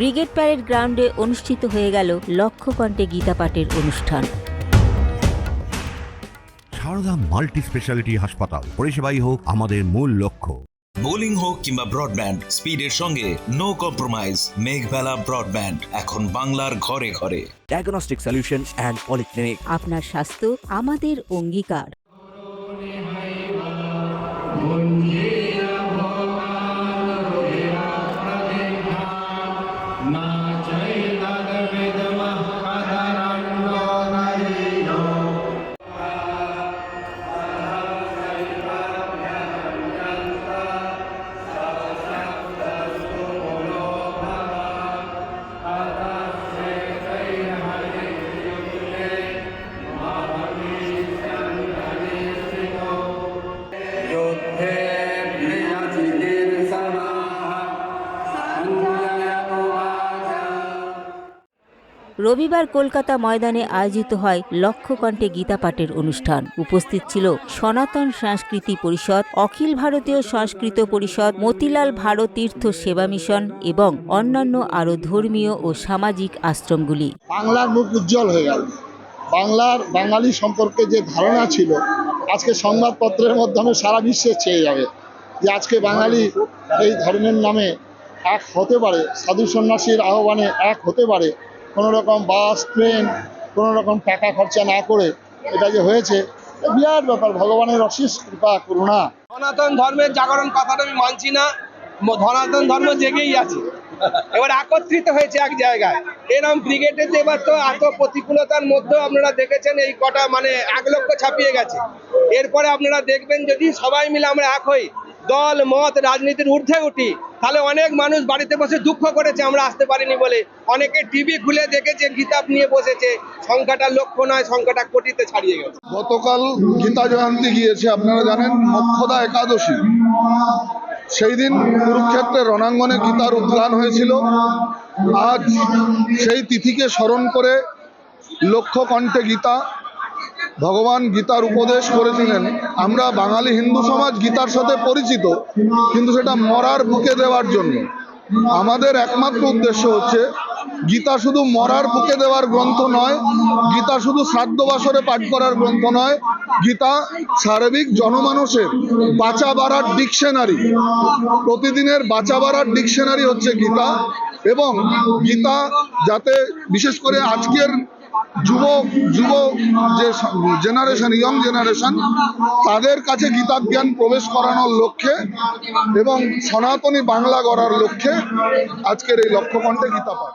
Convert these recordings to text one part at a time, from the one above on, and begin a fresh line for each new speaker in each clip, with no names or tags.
Brigade parade গ্রাউন্ডে অনুষ্ঠিত হয়ে গেল লক্ষ্যকণ্ঠে গীতা পাঠের অনুষ্ঠান।
সারদা মাল্টি স্পেশালিটি হাসপাতাল পরিষেবাই হোক আমাদের মূল লক্ষ্য।
বোলিং হোক কিংবা ব্রডব্যান্ড স্পিডের সঙ্গে নো কম্প্রোমাইজ মেঘবেলা ব্রডব্যান্ড এখন বাংলার ঘরে ঘরে।
ডায়াগনস্টিক সলিউশন and polyclinic
আপনার স্বাস্থ্য আমাদের অঙ্গীকার। রবিবার কলকাতা ময়দানে আয়োজিত হয় লক্ষ্যকণ্ঠে গীতা পাঠের অনুষ্ঠান। উপস্থিত ছিল সনাতন সংস্কৃতি পরিষদ, অখিল ভারতীয় সংস্কৃত পরিষদ, মতিলাল ভারত তীর্থ সেবা মিশন এবং অন্যান্য আরও ধর্মীয় ও সামাজিক আশ্রমগুলি।
বাংলার মুখ উজ্জ্বল হয়ে গেল। বাংলার বাঙালি সম্পর্কে যে ধারণা ছিল, আজকে সংবাদপত্রের মাধ্যমে সারা বিশ্বে ছেয়ে যাবে যে আজকে বাঙালি এই ধর্মের নামে এক হতে পারে, সাধু সন্ন্যাসীর আহ্বানে এক হতে পারে। কোনো রকম বাস, ট্রেন কোনো রকম টাকা খরচা না করে এটা যে হয়েছে বিরাট ব্যাপার। ভগবানের অশেষ কৃপা, করুণা।
সনাতন ধর্মের জাগরণ কথাটা আমি মানছি না। সনাতন ধর্ম জেগেই আছে। এবার একত্রিত হয়েছে এক জায়গায়। এরম ব্রিগেডে এবার তো এত প্রতিকূলতার মধ্যেও আপনারা দেখেছেন এই কটা মানে এক লক্ষ ছাপিয়ে গেছে। এরপরে আপনারা দেখবেন যদি সবাই মিলে আমরা এক হই দল, মত, রাজনীতির ঊর্ধ্বে উঠি। তাহলে অনেক মানুষ বাড়িতে বসে দুঃখ করেছে, আমরা আসতে পারিনি বলে। অনেকে টিভি খুলে দেখেছে কিতাব নিয়ে বসেছে। সংখ্যাটা লক্ষ নয়, সংখ্যাটা কোটিতে ছাড়িয়ে গেছে।
গতকাল গীতা জয়ন্তী গিয়েছে, আপনারা জানেন, মক্ষদা একাদশী। সেই দিন কুরুক্ষেত্রের রণাঙ্গনে গীতার উদ্গান হয়েছিল। আজ সেই তিথিকে স্মরণ করে লক্ষ্য কণ্ঠে গীতা ভগবান গীতার উপদেশ করেছিলেন, আমরা বাঙালি হিন্দু সমাজ গীতার সাথে পরিচিত, কিন্তু সেটা মরার বুকে দেওয়ার জন্য। আমাদের একমাত্র উদ্দেশ্য হচ্ছে, গীতা শুধু মরার বুকে দেওয়ার গ্রন্থ নয়, গীতা শুধু শ্রাদ্ধ বাসরে পাঠ করার গ্রন্থ নয়, গীতা সার্বিক জনমানুষের বাঁচা বাড়ার ডিকশনারি। প্রতিদিনের বাঁচা বাড়ার ডিকশনারি হচ্ছে গীতা। এবং গীতা যাতে বিশেষ করে আজকের যুব যুব যে জেনারেশন ইয়ং জেনারেশন তাদের কাছে গীতা জ্ঞান প্রবেশ করানোর লক্ষ্যে এবং সনাতনী বাংলা গড়ার লক্ষ্যে আজকের এই লক্ষ্যকণ্ঠে গীতা পাঠ।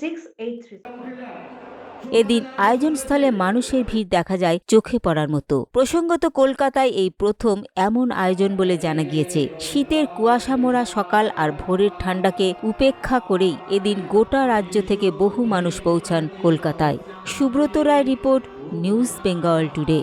six eight three
এদিন আয়োজনস্থলে মানুষের ভিড় দেখা যায় চোখে পড়ার মতো। প্রসঙ্গত কলকাতায় এই প্রথম এমন আয়োজন বলে জানা গিয়েছে। শীতের কুয়াশা মোড়া সকাল আর ভোরের ঠান্ডাকে উপেক্ষা করেই এদিন গোটা রাজ্য থেকে বহু মানুষ পৌঁছান কলকাতায়। Subrata Roy report, news Bengal today.